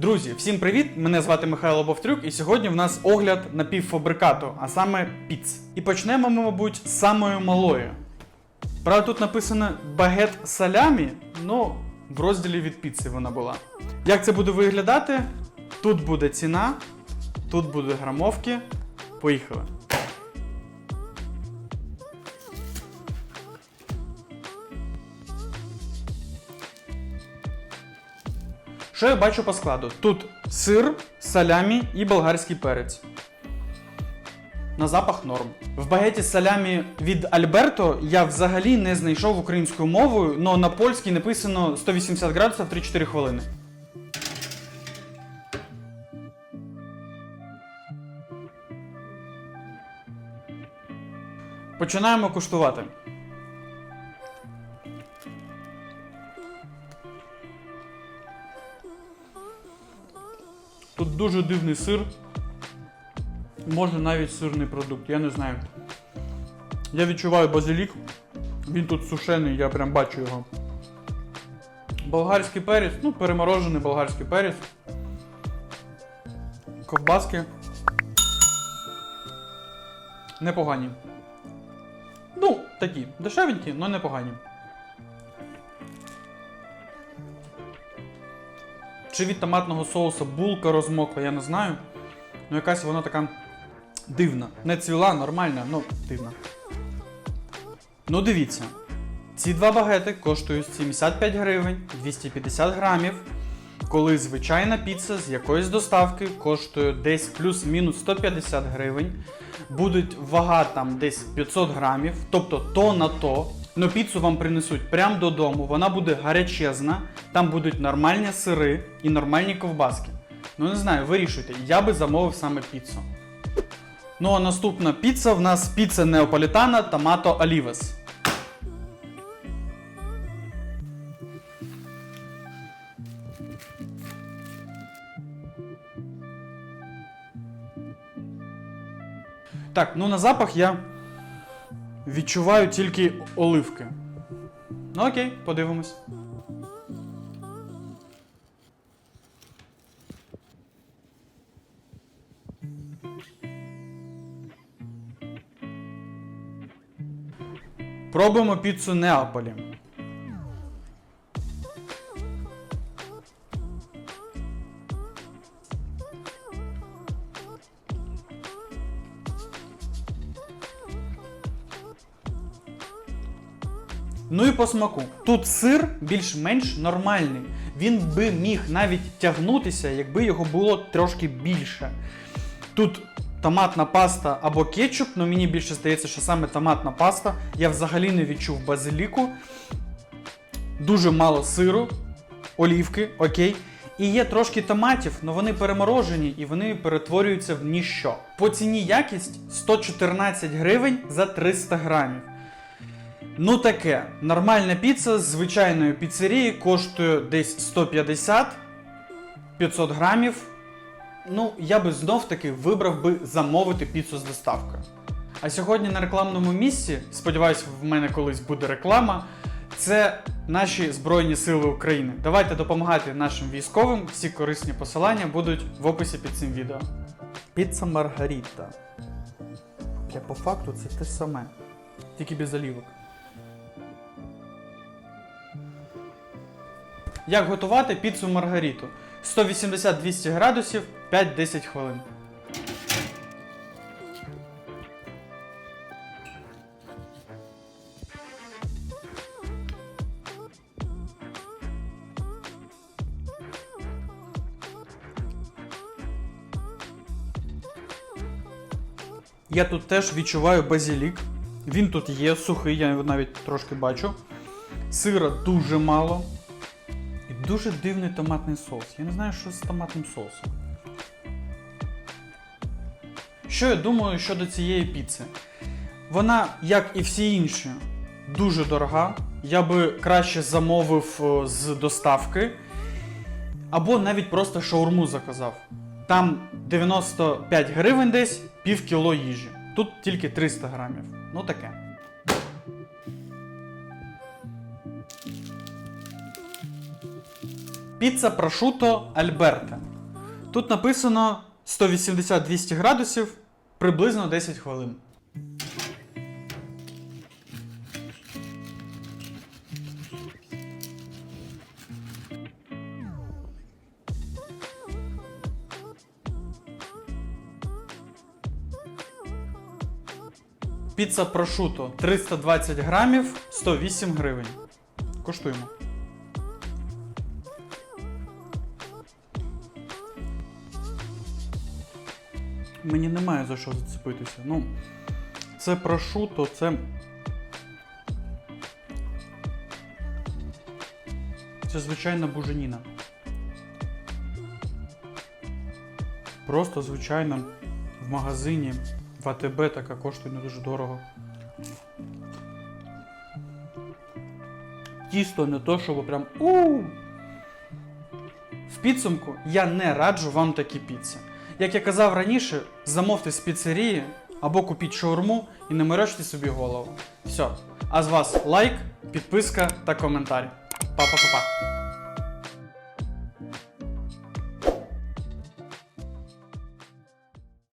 Друзі, всім привіт! Мене звати Михайло Бовтрюк, і сьогодні в нас огляд напівфабрикату, а саме піц. І почнемо ми, мабуть, з самої малої. Правда, тут написано багет салямі, ну в розділі від піци вона була. Як це буде виглядати? Тут буде ціна, тут буде грамовки. Поїхали. Що я бачу по складу? Тут сир, салямі і болгарський перець. На запах норм. В багеті салямі від Альберто я взагалі не знайшов українською мовою, але на польській написано 180 градусів 3-4 хвилини. Починаємо куштувати. Тут дуже дивний сир. Може навіть сирний продукт, я не знаю. Я відчуваю базилік. Він тут сушений, я прям бачу його. Болгарський перець, ну, переморожений болгарський перець. Ковбаски. Непогані. Ну, такі, дешевенькі, але непогані. Чи від томатного соуса булка розмокла, я не знаю. Ну, якась вона така дивна. Не цвіла, нормальна, ну дивна. Ну, дивіться. Ці два багети коштують 75 гривень, 250 грамів. Коли звичайна піца з якоїсь доставки коштує десь плюс-мінус 150 гривень. Будуть вага там десь 500 грамів, тобто то на то. Но піцу вам принесуть прямо додому, вона буде гарячезна, там будуть нормальні сири і нормальні ковбаски. Ну не знаю, вирішуйте, я би замовив саме піцу. Ну а наступна піца в нас піца неаполітана Томато Олівес. Так, ну на запах я відчуваю тільки оливки. Ну окей, подивимось. Пробуємо піцу Неаполі. Ну і по смаку. Тут сир більш-менш нормальний. Він би міг навіть тягнутися, якби його було трошки більше. Тут томатна паста або кетчуп, але мені більше здається, що саме томатна паста. Я взагалі не відчув базиліку. Дуже мало сиру, олівки, окей. І є трошки томатів, але вони переморожені і вони перетворюються в ніщо. По ціні якість 114 гривень за 300 грамів. Ну таке, нормальна піца з звичайної піцерії коштує десь 150-500 грамів. Ну, я би знов таки вибрав би замовити піцу з доставкою. А сьогодні на рекламному місці, сподіваюсь, в мене колись буде реклама. Це наші Збройні Сили України. Давайте допомагати нашим військовим. Всі корисні посилання будуть в описі під цим відео. Піца Маргаріта. Я по факту це те саме. Тільки без олівок. Як готувати піцу Маргаріту? 180-200 градусів 5-10 хвилин. Я тут теж відчуваю базилік. Він тут є, сухий, я його навіть трошки бачу. Сира дуже мало. Дуже дивний томатний соус. Я не знаю, що з томатним соусом. Що я думаю щодо цієї піци? Вона, як і всі інші, дуже дорога. Я би краще замовив е, з доставки. Або навіть просто шаурму заказав. Там 95 гривень десь пів кіло їжі. Тут тільки 300 грамів. Ну таке. Піца прошуто Альберте. Тут написано 180-200 градусів, приблизно 10 хвилин. Піца прошуто 320 грамів, 108 гривень. Коштуємо. Мені немає за що зацепитися. Ну, це прошуто, це. Це звичайна буженіна. Просто звичайна в магазині в АТБ така коштує не дуже дорого. Тісто не то, щоб прям у. В підсумку я не раджу вам такі піци. Як я казав раніше, замовте з піцерії або купіть шаурму і не морочте собі голову. Все. А з вас лайк, підписка та коментар. Па-па-па-па.